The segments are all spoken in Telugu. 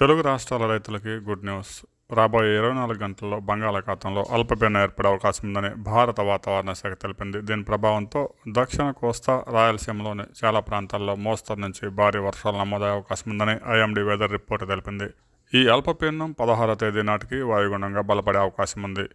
తెలుగు రాష్ట్రాల రైతులకి గుడ్ న్యూస్. రాబోయే ఇరవై నాలుగు గంటల్లో బంగాళాఖాతంలో అల్పపీడనం ఏర్పడే అవకాశం ఉందని భారత వాతావరణ శాఖ తెలిపింది. దీని ప్రభావంతో దక్షిణ కోస్తా రాయలసీమలోని చాలా ప్రాంతాల్లో మోస్తరు నుంచి భారీ వర్షాలు నమోదయ్యే అవకాశం ఉందని ఐఎండీ వెదర్ రిపోర్ట్ తెలిపింది. ఈ అల్పపీడనం పదహారో తేదీ నాటికి వాయుగుండంగా బలపడే అవకాశం ఉంది.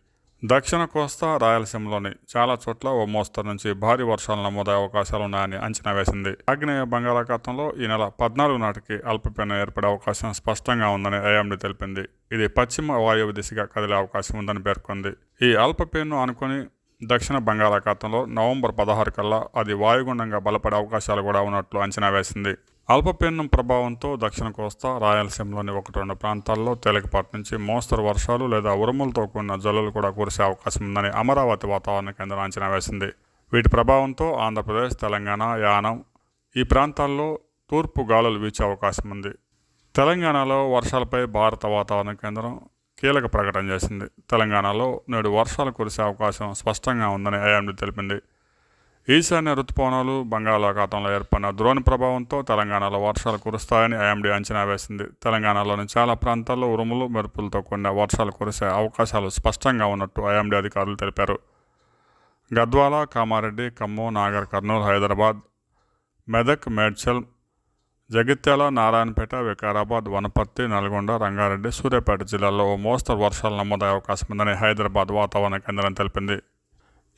దక్షిణ కోస్తా రాయలసీమలోని చాలా చోట్ల ఓ మోస్తరు నుంచి భారీ వర్షాలు నమోదయ్యే అవకాశాలు ఉన్నాయని అంచనా వేసింది. ఆగ్నేయ బంగాళాఖాతంలో ఈ నెల పద్నాలుగు నాటికి అల్పపీడనం ఏర్పడే అవకాశం స్పష్టంగా ఉందని ఐఎండీ తెలిపింది. ఇది పశ్చిమ వాయువు దిశగా కదిలే అవకాశం ఉందని పేర్కొంది. ఈ అల్పపీడనం అనుకుని దక్షిణ బంగాళాఖాతంలో నవంబర్ పదహారు కల్లా అది వాయుగుండంగా బలపడే అవకాశాలు కూడా ఉన్నట్లు అంచనా వేసింది. అల్పపీడనం ప్రభావంతో దక్షిణ కోస్తా రాయలసీమలోని ఒకటి రెండు ప్రాంతాల్లో తేలికపాటి నుంచి మోస్తరు వర్షాలు లేదా ఉరుములతో కూడిన జల్లులు కూడా కురిసే అవకాశం ఉందని అమరావతి వాతావరణ కేంద్రం అంచనా వేసింది. వీటి ప్రభావంతో ఆంధ్రప్రదేశ్ తెలంగాణ యానం ఈ ప్రాంతాల్లో తూర్పు గాలులు వీచే అవకాశం ఉంది. తెలంగాణలో వర్షాలపై భారత వాతావరణ కేంద్రం కీలక ప్రకటన చేసింది. తెలంగాణలో నేడు వర్షాలు కురిసే అవకాశం స్పష్టంగా ఉందని ఐఎండీ తెలిపింది. ఈశాన్య రుతుపవనాలు బంగాళాఖాతంలో ఏర్పడిన ద్రోణి ప్రభావంతో తెలంగాణలో వర్షాలు కురుస్తాయని ఐఎండీ అంచనా వేసింది. తెలంగాణలోని చాలా ప్రాంతాల్లో ఉరుములు మెరుపులతో కూడిన వర్షాలు కురిసే అవకాశాలు స్పష్టంగా ఉన్నట్టు ఐఎండీ అధికారులు తెలిపారు. గద్వాల కామారెడ్డి ఖమ్మం నాగర్ కర్నూలు హైదరాబాద్ మెదక్ మేడ్చల్ జగిత్యాల నారాయణపేట వికారాబాద్ వనపర్తి నల్గొండ రంగారెడ్డి సూర్యాపేట జిల్లాల్లో ఓ మోస్తరు వర్షాలు నమోదయ్యే అవకాశం ఉందని హైదరాబాద్ వాతావరణ కేంద్రం తెలిపింది.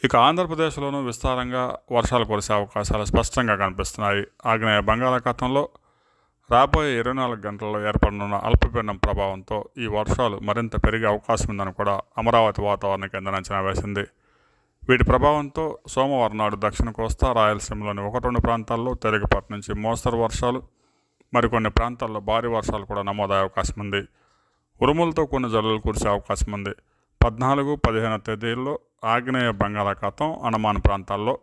ఇక ఆంధ్రప్రదేశ్లోనూ విస్తారంగా వర్షాలు కురిసే అవకాశాలు స్పష్టంగా కనిపిస్తున్నాయి. ఆగ్నేయ బంగాళాఖాతంలో రాబోయే ఇరవై నాలుగు గంటల్లో ఏర్పడనున్న అల్పపీడనం ప్రభావంతో ఈ వర్షాలు మరింత పెరిగే అవకాశం ఉందని కూడా అమరావతి వాతావరణ కేంద్రం అంచనా వేసింది. వీటి ప్రభావంతో సోమవారం నాడు దక్షిణ కోస్తా రాయలసీమలోని ఒకటి రెండు ప్రాంతాల్లో తేలికపాటి నుంచి మోస్తరు వర్షాలు మరికొన్ని ప్రాంతాల్లో భారీ వర్షాలు కూడా నమోదయ్యే అవకాశం ఉంది. ఉరుములతో కొన్ని జల్లులు కురిసే అవకాశం ఉంది. పద్నాలుగు పదిహేను తేదీల్లో ఆగ్నేయ బంగాళాఖాతం అండమాన్ ప్రాంతాల్లో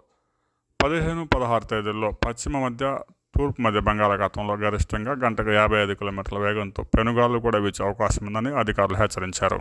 పదిహేను పదహారు తేదీల్లో పశ్చిమ మధ్య తూర్పు మధ్య బంగాళాఖాతంలో గరిష్టంగా గంటకు యాభై ఐదు కిలోమీటర్ల వేగంతో పెనుగాలు కూడా వీచే అవకాశం ఉందని అధికారులు హెచ్చరించారు.